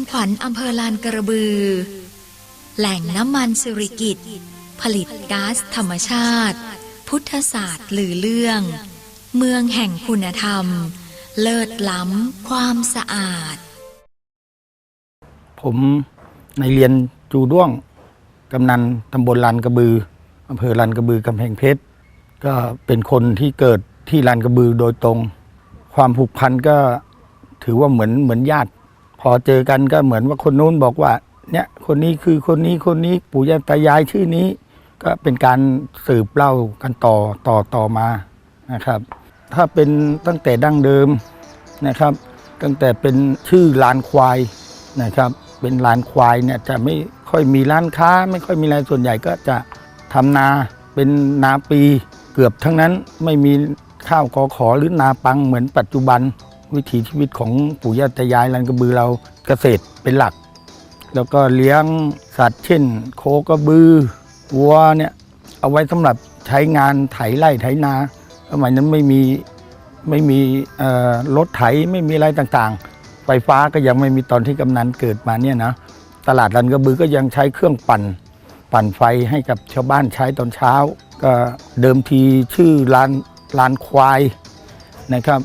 ำขวัญอำเภอลานกระบือ แหล่งน้ำมันสิริกิตผลิตก๊าซธรรมชาติ พุทธศาสตร์หรือเรื่อง เมืองแห่งคุณธรรม เลิศล้ำความสะอาด ผมในเรียนจูด้วงกำนันตำบลลานกระบืออำเภอลานกระบือกำแพงเพชรก็เป็นคนที่เกิดที่ลานกระบือโดยตรง ความผูกพันก็ถือว่าเหมือนเหมือนญาติ พอเจอกันก็เหมือนว่าคนนู้นบอกว่า เนี่ยคนนี้คือคนนี้คนนี้ปู่ย่าตายายชื่อนี้ ก็เป็นการสืบเล่ากันต่อต่อต่อมานะครับ ถ้าเป็นตั้งแต่ดั้งเดิมนะครับ ตั้งแต่เป็นชื่อลานควายนะครับ เป็นลานควายเนี่ยจะไม่ค่อยมีร้านค้า ไม่ค่อยมีอะไรส่วนใหญ่ก็จะทำนาเป็นนาปีเกือบทั้งนั้นไม่มีข้าวกอขอหรือนาปังเหมือนปัจจุบัน วิถีชีวิตของปู่ย่าตายายลานกระบือเราเกษตรเป็นหลัก แล้วก็เลี้ยงสัตว์เช่น โคกระบือวัวเนี่ยเอาไว้สำหรับใช้งานไถไร่ไถนาสมัยนั้นไม่มีไม่มีรถไถไม่มีอะไรต่างๆ ไฟฟ้าก็ยังไม่มีตอนที่กำนันเกิดมาเนี่ยนะตลาดลันกระบือก็ยังใช้เครื่องปั่น ปั่นไฟให้กับชาวบ้านใช้ตอนเช้า ก็เดิมทีชื่อร้านร้านควายนะครับ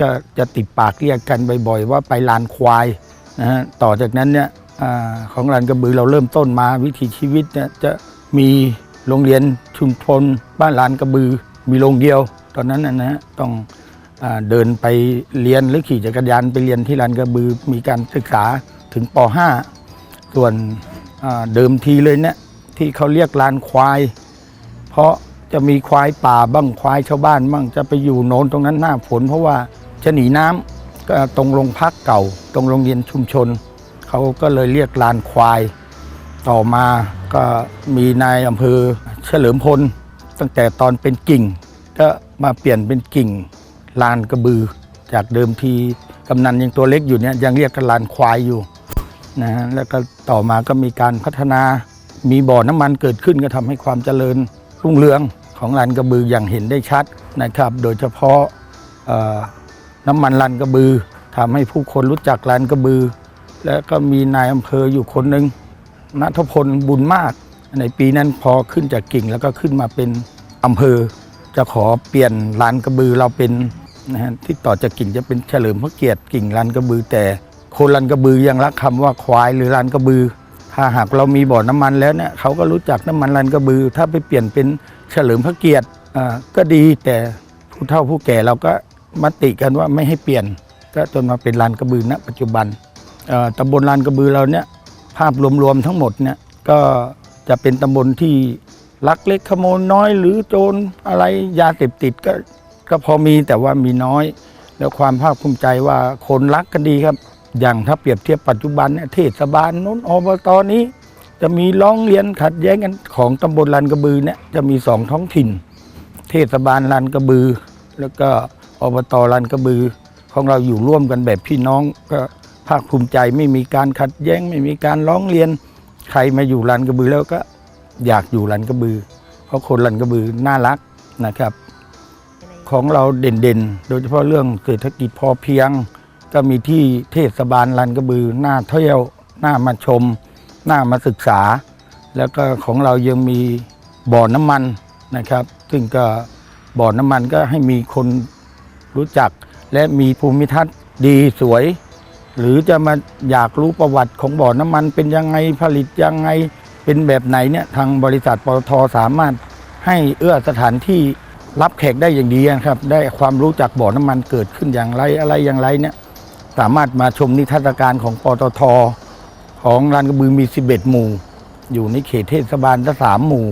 ก็จะติดปากเรียกกันบ่อยๆ ว่าไปลานควายนะฮะต่อจากนั้นเนี่ยอของลานกระบือเราเริ่มต้นมาวิถีชีวิตเนี่ยจะมีโรงเรียนชุมชนบ้านลานกระบือ มีโรงเดียว ตอนนั้นนะฮะต้องอเดินไปเรียนหรือขี่จักรยานไปเรียนที่ลานกระบือ มีการศึกษาถึงป .5 ส่วนเดิมทีเลยเนี่ยที่เขาเรียกลานควาย เพราะจะมีควายป่าบ้างควายชาวบ้านบ้างจะไปอยู่โน้นตรงนั้นหน้าฝนเพราะว่า จะหนีน้ำก็ตรงโรงพักเก่า ตรงโรงเรียนชุมชน เขาก็เลยเรียกลานควาย ต่อมาก็มีนายอำเภอเฉลิมพล ตั้งแต่ตอนเป็นกิ่ง ก็มาเปลี่ยนเป็นกิ่งลานกระบือ จากเดิมทีกำนันยังตัวเล็กอยู่เนี่ยยังเรียกกันลานควายอยู่นะฮะแล้วก็ต่อมาก็มีการพัฒนามีบ่อน้ำมันเกิดขึ้นก็ทำให้ความเจริญรุ่งเรืองของลานกระบืออย่างเห็นได้ชัดนะครับ โดยเฉพาะ น้ำมันลานกระบือทำให้ผู้คนรู้จักลานกระบือ และก็มีนายอำเภออยู่คนหนึ่งนัทพลบุญมาก ในปีนั้นพอขึ้นจากกิ่งแล้วก็ขึ้นมาเป็นอำเภอ จะขอเปลี่ยนลานกระบือเราเป็นนะฮะที่ต่อจากกิ่งจะเป็นเฉลิมพระเกียรติกิ่งลานกระบือ แต่คนลานกระบือยังรักคำว่าควายหรือลานกระบือ ถ้าหากเรามีบ่อน้ำมันแล้วเนี่ยเขาก็รู้จักน้ำมันลานกระบือ ถ้าไปเปลี่ยนเป็นเฉลิมพระเกียรติอ่าก็ดีแต่ผู้เฒ่าผู้แก่เราก็ มติกันว่าไม่ให้เปลี่ยน ก็จนมาเป็นลานกระบือณปัจจุบันตำบลลานกระบือเราเนี่ยภาพรวมๆทั้งหมดเนี่ยก็จะเป็นตำบลที่ลักเล็กขโมยน้อย หรือโจรอะไรยาเสพติดก็ก็พอมีแต่ว่ามีน้อย แล้วความภาคภูมิใจว่าคนรักกันดีครับ อย่างถ้าเปรียบเทียบปัจจุบันเนี่ยเทศบาลนู้นอบตนี้ จะมีร้องเรียนขัดแย้งกันของตำบลลานกระบือเนี่ยจะมีสองท้องถิ่น เทศบาลลานกระบือ แล้วก็ อบตลานกระบือ ของเราอยู่ร่วมกันแบบพี่น้องก็ภาคภูมิใจไม่มีการขัดแย้ง ไม่มีการร้องเรียน ใครมาอยู่ลานกระบือแล้วก็อยากอยู่ลานกระบือ เพราะคนลานกระบือน่ารักนะครับ ของเราเด่นๆ โดยเฉพาะเรื่องเศรษฐกิจพอเพียง ก็มีที่เทศบาลลานกระบือหน้าเที่ยวหน้ามาชมหน้ามาศึกษา แล้วก็ของเรายังมีบ่อน้ำมันนะครับ ซึ่งก็บ่อน้ำมันก็ให้มีคน รู้จัก และมีภูมิทัศน์ดีสวย หรือจะมาอยากรู้ประวัติของบ่อน้ำมันเป็นยังไงผลิตยังไงเป็นแบบไหนเนี่ยทางบริษัทปตทสามารถให้เอื้อสถานที่รับแขกได้อย่างดีนะครับ ได้ความรู้จากบ่อน้ำมันเกิดขึ้นอย่างไรอะไรอย่างไรเนี่ยสามารถมาชมนิทรรศการของปตทของลานกระบือมี 11 หมู่ อยู่ในเขตเทศบาลทั้งสามหมู่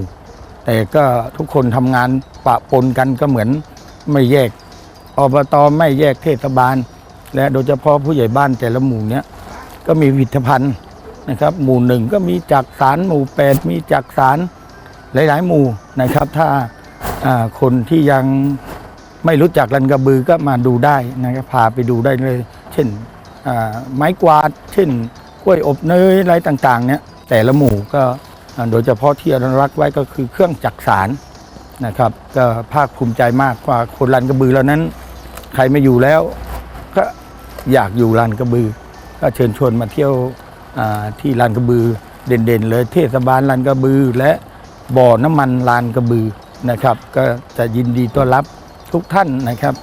แต่ก็ทุกคนทำงานปะปนกันก็เหมือนไม่แยก อบตไม่แยกเทศบาล และโดยเฉพาะผู้ใหญ่บ้านแต่ละหมู่เนี้ยก็มีผลิตภัณฑ์นะครับ หมู่หนึ่งก็มีจักสารหมู่แปดมีจักสารหลาย ๆ หมู่นะครับ ถ้าคนที่ยังไม่รู้จักลันกระบือก็มาดูได้นะครับพาไปดูได้เลย เช่นไม้กวาด เช่นกล้วยอบเนยอะไรต่างๆ เนี่ยแต่ละหมู่ก็โดยเฉพาะที่อนุรักษ์ไว้ก็คือเครื่องจักสารนะครับ ก็ภาคภูมิใจมากว่าคนลันกระบือเหล่านั้น ใครไม่อยู่แล้ว ก็อยากอยู่ลานกระบือ ก็เชิญชวนมาเที่ยวที่ลานกระบือเด่นๆ เลยเทศบาลลานกระบือ และบ่อน้ำมันลานกระบือนะครับ ก็จะยินดีต้อนรับทุกท่านนะครับ